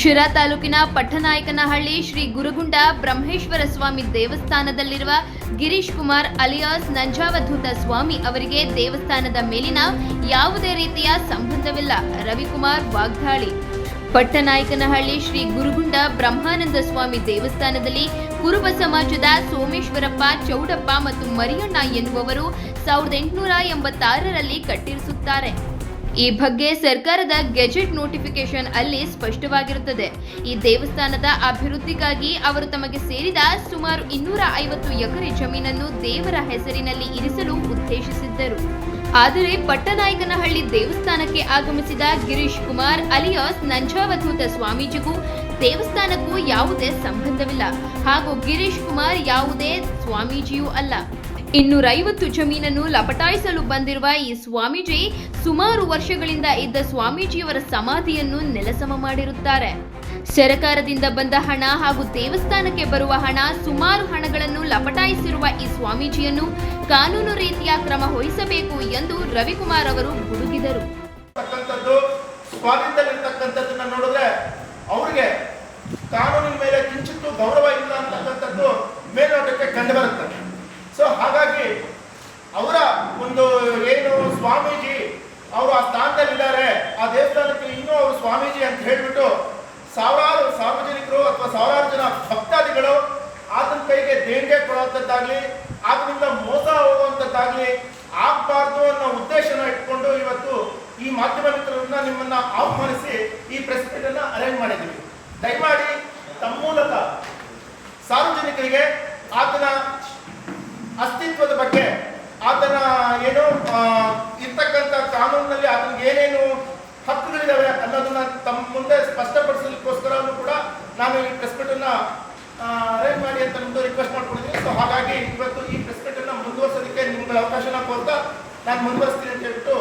ಶಿರಾ ತಾಲೂಕಿನ ಪಟ್ಟನಾಯಕನಹಳ್ಳಿ ಶ್ರೀ ಗುರುಗುಂಡ ಬ್ರಹ್ಮೇಶ್ವರ ಸ್ವಾಮಿ ದೇವಸ್ಥಾನದಲ್ಲಿರುವ ಗಿರೀಶ್ ಕುಮಾರ್ ಅಲಿಯಾಸ್ ನಂಜಾವಧೂತ ಸ್ವಾಮಿ ಅವರಿಗೆ ದೇವಸ್ಥಾನದ ಮೇಲಿನ ಯಾವುದೇ ರೀತಿಯ ಸಂಬಂಧವಿಲ್ಲ. ರವಿಕುಮಾರ್ ವಾಗ್ದಾಳಿ. ಪಟ್ಟನಾಯಕನಹಳ್ಳಿ ಶ್ರೀ ಗುರುಗುಂಡ ಬ್ರಹ್ಮಾನಂದ ಸ್ವಾಮಿ ದೇವಸ್ಥಾನದಲ್ಲಿ ಕುರುಬ ಸಮಾಜದ ಸೋಮೇಶ್ವರಪ್ಪ, ಚೌಡಪ್ಪ ಮತ್ತು ಮರಿಯಣ್ಣ ಎನ್ನುವವರು ಸಾವಿರದ ಎಂಟುನೂರ ಎಂಬತ್ತಾರರಲ್ಲಿ ಕಟ್ಟಿರಿಸುತ್ತಾರೆ. ಈ ಬಗ್ಗೆ ಸರ್ಕಾರದ ಗೆಜೆಟ್ ನೋಟಿಫಿಕೇಶನ್ ಅಲ್ಲಿ ಸ್ಪಷ್ಟವಾಗಿರುತ್ತದೆ. ಈ ದೇವಸ್ಥಾನದ ಅಭಿವೃದ್ಧಿಗಾಗಿ ಅವರು ತಮಗೆ ಸೇರಿದ ಸುಮಾರು ಇನ್ನೂರ ಐವತ್ತು ಎಕರೆ ಜಮೀನನ್ನು ದೇವರ ಹೆಸರಿನಲ್ಲಿ ಇರಿಸಲು ಉದ್ದೇಶಿಸಿದ್ದರು. ಆದರೆ ಪಟ್ಟನಾಯಕನಹಳ್ಳಿ ದೇವಸ್ಥಾನಕ್ಕೆ ಆಗಮಿಸಿದ ಗಿರೀಶ್ ಕುಮಾರ್ ಅಲಿಯಾಸ್ ನಂಜಾವಧೂತ ಸ್ವಾಮೀಜಿಗೂ ದೇವಸ್ಥಾನಕ್ಕೂ ಯಾವುದೇ ಸಂಬಂಧವಿಲ್ಲ. ಹಾಗೂ ಗಿರೀಶ್ ಕುಮಾರ್ ಯಾವುದೇ ಸ್ವಾಮೀಜಿಯೂ ಅಲ್ಲ. ಇನ್ನೂರೈವತ್ತು ಜಮೀನನ್ನು ಲಪಟಾಯಿಸಲು ಬಂದಿರುವ ಈ ಸ್ವಾಮೀಜಿ ಸುಮಾರು ವರ್ಷಗಳಿಂದ ಇದ್ದ ಸ್ವಾಮೀಜಿಯವರ ಸಮಾಧಿಯನ್ನು ನೆಲಸಮ ಮಾಡಿರುತ್ತಾರೆ. ಸರಕಾರದಿಂದ ಬಂದ ಹಣ ಹಾಗೂ ದೇವಸ್ಥಾನಕ್ಕೆ ಬರುವ ಹಣ ಸುಮಾರು ಹಣಗಳನ್ನು ಲಪಟಾಯಿಸಿರುವ ಈ ಸ್ವಾಮೀಜಿಯನ್ನು ಕಾನೂನು ರೀತಿಯ ಕ್ರಮ ವಹಿಸಬೇಕು ಎಂದು ರವಿಕುಮಾರ್ ಅವರು ಗುಡುಗಿದರು. ಅವ್ರಿಗೆ ಕಾನೂನಿನ ಮೇಲೆ ಕಿಂಚಿತ್ತು ಗೌರವ ಇಲ್ಲ ಅಂತಕ್ಕಂಥದ್ದು ಮೇಲ್ನೋಟಕ್ಕೆ ಕಂಡು ಬರುತ್ತೆ ಸೊ ಹಾಗಾಗಿ ಅವರ ಒಂದು ಏನು ಸ್ವಾಮೀಜಿ, ಅವರು ಆ ಸ್ಥಾನದಲ್ಲಿದ್ದಾರೆ. ಆ ದೇವಸ್ಥಾನಕ್ಕೆ ಇನ್ನೂ ಅವರು ಸ್ವಾಮೀಜಿ ಅಂತ ಹೇಳಿಬಿಟ್ಟು ಸಾವಿರಾರು ಸಾರ್ವಜನಿಕರು ಅಥವಾ ಸಾವಿರಾರು ಜನ ಭಕ್ತಾದಿಗಳು ಆತನ ಕೈಗೆ ದೇಣಿಗೆ ಕೊಡುವಂಥದ್ದಾಗಲಿ, ಆತನಿಂದ ಮೋಸ ಹೋಗುವಂಥದ್ದಾಗಲಿ ಆಗಬಾರ್ದು ಅನ್ನೋ ಉದ್ದೇಶನ ಇಟ್ಕೊಂಡು ಇವತ್ತು ಈ ಮಾಧ್ಯಮ ಮಿತ್ರರನ್ನ ನಿಮ್ಮನ್ನ ಆಹ್ವಾನಿಸಿ ಈ ಪ್ರೆಸ್ ಅನ್ನ ಅರೇಂಜ್ ಮಾಡಿದ್ದೀವಿ. ದಯಮಾಡಿ ತಮ್ಮ ಮೂಲಕ ಸಾರ್ವಜನಿಕರಿಗೆ ಆತನ ಆತನ ಏನು ಇರ್ತಕ್ಕಂಥ ಕಾನೂನಿನಲ್ಲಿ ಆತನಿಗೆ ಏನೇನು ಹಕ್ಕುಗಳಿದಾವೆ ಅನ್ನೋದನ್ನ ತಮ್ಮ ಮುಂದೆ ಸ್ಪಷ್ಟಪಡಿಸಲಿಕ್ಕೋಸ್ಕರ ಕೂಡ ನಾನು ಈ ಪ್ರೆಸ್ ಮೀಟ್ ಅನ್ನ ಅರೇಂಜ್ ಮಾಡಿ ಅಂತ ನಿಮ್ದು ರಿಕ್ವೆಸ್ಟ್ ಮಾಡ್ಕೊಂಡಿದ್ದೀನಿ. ಸೊ ಹಾಗಾಗಿ ಇವತ್ತು ಈ ಪ್ರೆಸ್ ಮೀಟ್ ಅನ್ನ ಮುಂದುವರ್ಸೋದಕ್ಕೆ ನಿಮ್ಗಳ ಅವಕಾಶನ ಕೊಡ್ತಾ ನಾನು ಮುಂದುವರಿಸ್ತೀನಿ ಅಂತ ಹೇಳ್ಬಿಟ್ಟು